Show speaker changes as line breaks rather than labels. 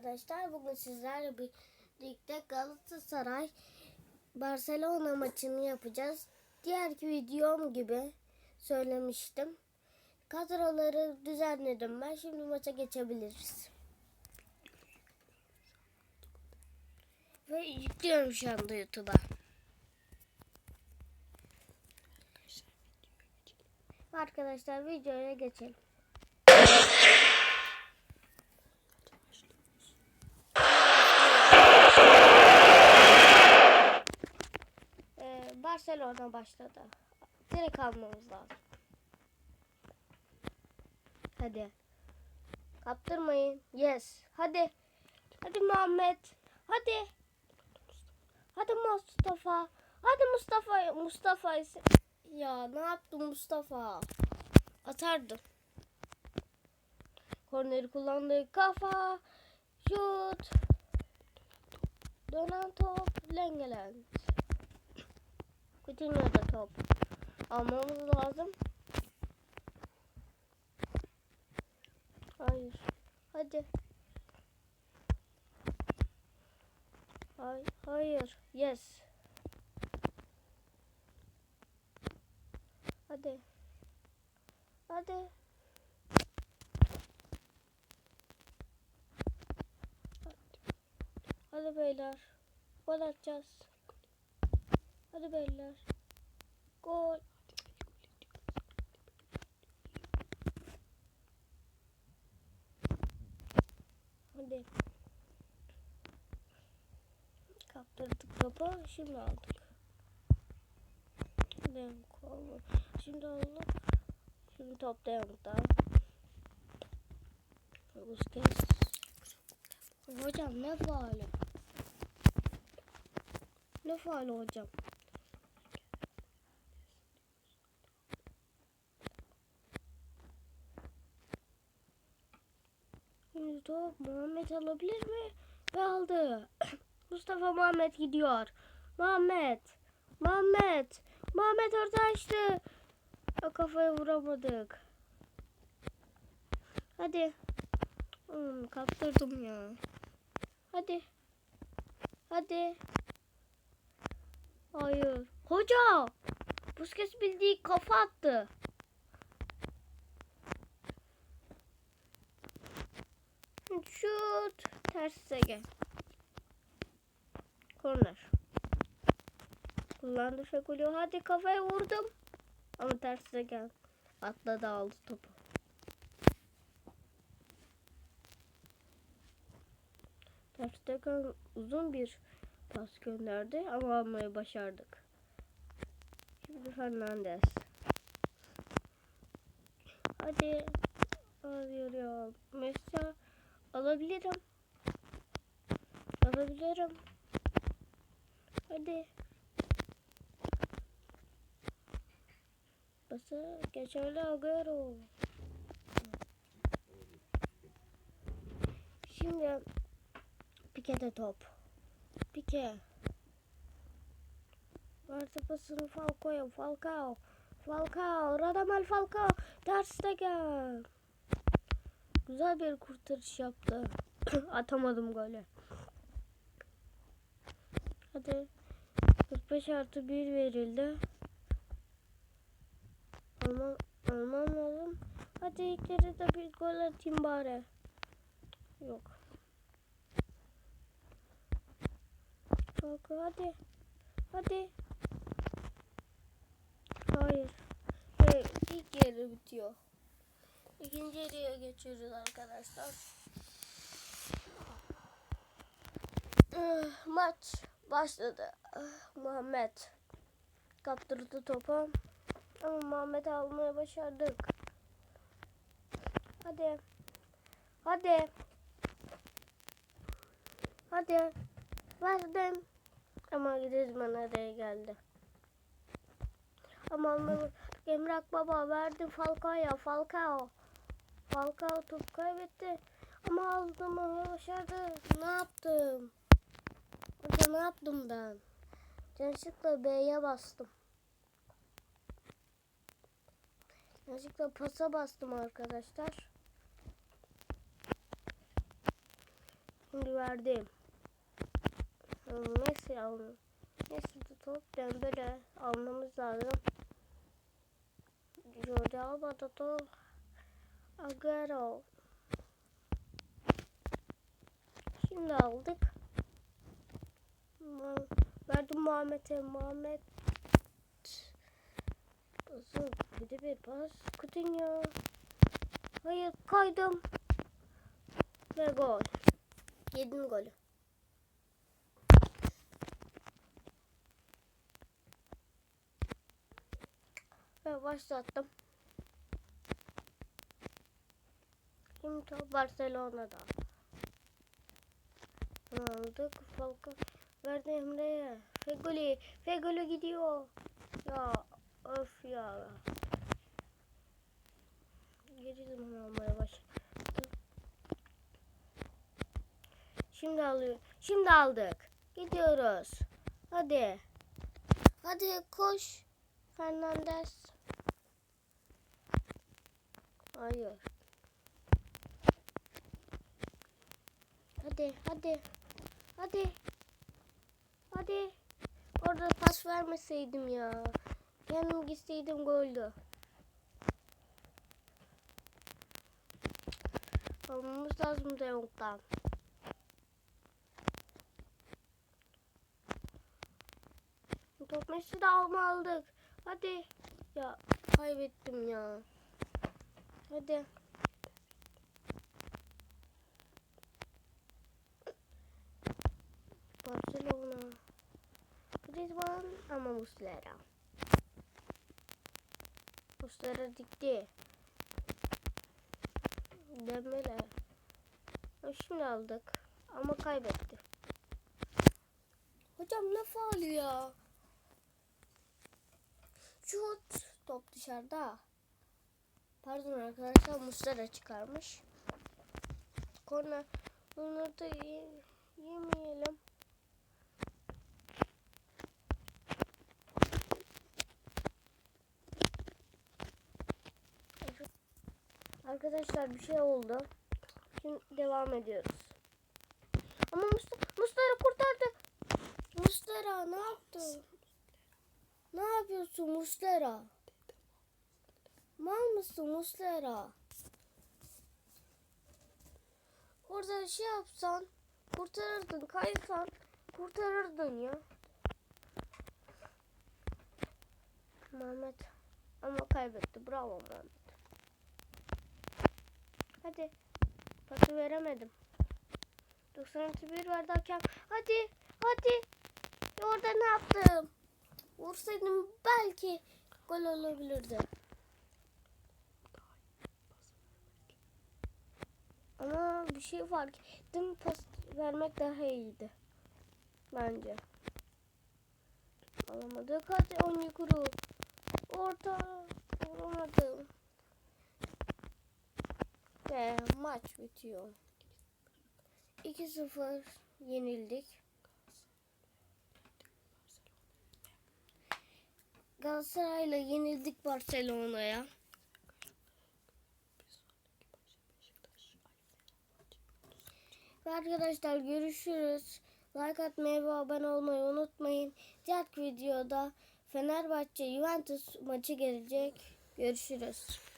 arkadaşlar. Bugün sizlerle birlikte Galatasaray Barcelona maçını yapacağız. Diğerki videom gibi söylemiştim. Kadroları düzenledim ben. Şimdi maça geçebiliriz. Ve yüklüyorum şu anda YouTube'a. Arkadaşlar videoya geçelim. Ee, Barcelona başladı. Direkt almamız lazım. Hadi. Kaptırmayın. Yes. Hadi. Hadi Muhammed. Hadi. Hadi Mustafa. Hadi Mustafa. Mustafa. Ya ne yaptı Mustafa? Atardım. Korneri kullandı. Kafa. Şut. Dönen top. Lengelend. Coutinho'da top. Almamız lazım. Hayır. Hadi. Hayır. Hayır. Yes. Hadi. Hadi. Hadi beyler. Gol atacağız. Hadi beyler. Gol. Hadi. Kaptırdık topu. Şimdi aldık. Kolu. Şimdi aldık. Şimdi top da yanında. Busquets. Hocam ne faali? Ne faali hocam? Şimdi top Muhammed alabilir mi? Ve aldı. Mustafa Muhammed gidiyor. Muhammed. Muhammed. Muhammed orta açtı. O kafaya vuramadık. Hadi. Hmm, kaptırdım ya. Hadi. Hadi. Hayır. Hoca. Busquets bildiği kafa attı. Şut. Ters gel. Korner. Kullandı Fekulio. Hadi kafaya vurdum. Ama ters gel. Atladı aldı topu. Terstegen uzun bir pas gönderdi ama almayı başardık. Şimdi Fernandez. Hadi. Alıyor ya. Mesela alabilirim. Alabilirim. Hadi. Bası geçerli Agüero. Şimdi Pike'de top. Pike. Varsa pasını Falcao'ya. Falcao. Falcao. Radamel Falcao. Terste gel. Güzel bir kurtarış yaptı. Atamadım golü. Hadi. 45 artı 1 verildi. Almam, almam. Hadi ilk yarıda bir gol atayım bari. Yok. Bak hadi. Hadi. Hayır. Ve ilk yarı bitiyor. İkinci yarıya geçiyoruz arkadaşlar. Ah, Maç başladı. Ah, Muhammed kaptırdı topu. Ama Muhammed almaya başardık. Hadi. Hadi. Hadi. Verdim. Ama Griezmann araya geldi. Ama Emrak Baba verdi Falcao'ya. Falcao. Falcao top kaybetti. Ama aldım ama başardı. Ne yaptım? Hoca ne yaptım ben? Yanlışlıkla B'ye bastım. Yanlışlıkla pasa bastım arkadaşlar. Şimdi verdim. Messi aldım. Messi top Dembele almamız lazım. Jordi Alba da top. Agüero. Şimdi aldık. Verdim Muhammed'e. Muhammed. Nasıl? Bir de bir pas. Coutinho. Hayır kaydım. Ve gol. Yedim golü. Ve başlattım. Şimdi top Barcelona'da. Aldık. Falcao. Verdi Emre'ye. Fegoli. Fegoli gidiyor. Ya öf ya. Geri zaman almaya başladı. Şimdi alıyor. Şimdi aldık. Gidiyoruz. Hadi. Hadi koş. Fernandez. Hayır. Hadi, hadi. Hadi. Hadi. Orada pas vermeseydim ya. Kendim gitseydim goldü. Almamız lazım da yoktan. Top Messi de alma. Hadi. Ya kaybettim ya. Hadi. Barcelona. Griezmann ama Muslera. Muslera dikti. Ha, Şimdi aldık ama kaybetti. Hocam ne faali ya? Şut. Top dışarıda. Pardon arkadaşlar Muslera çıkarmış. Korner. Bunları da ye- Arkadaşlar bir şey oldu. Şimdi devam ediyoruz. Ama Mustafa, Mustafa kurtardı. Muslera ne yaptın? Ne yapıyorsun Muslera? Mal mısın Muslera? Orada şey yapsan kurtarırdın, kaysan kurtarırdın ya. Mehmet ama kaybetti. Bravo Mehmet. Hadi. Pası veremedim. 91 verdi hakem. Hadi. Hadi. Orada ne yaptım? Vursaydım belki gol olabilirdi. Ama bir şey fark ettim. Pas vermek daha iyiydi. Bence. Alamadık. Hadi Onyekuru. Orta. Vuramadım. Ve maç bitiyor. 2-0 yenildik. Galatasaray'la yenildik Barcelona'ya. Ve arkadaşlar görüşürüz. Like atmayı ve abone olmayı unutmayın. Diğer videoda Fenerbahçe Juventus maçı gelecek. Görüşürüz.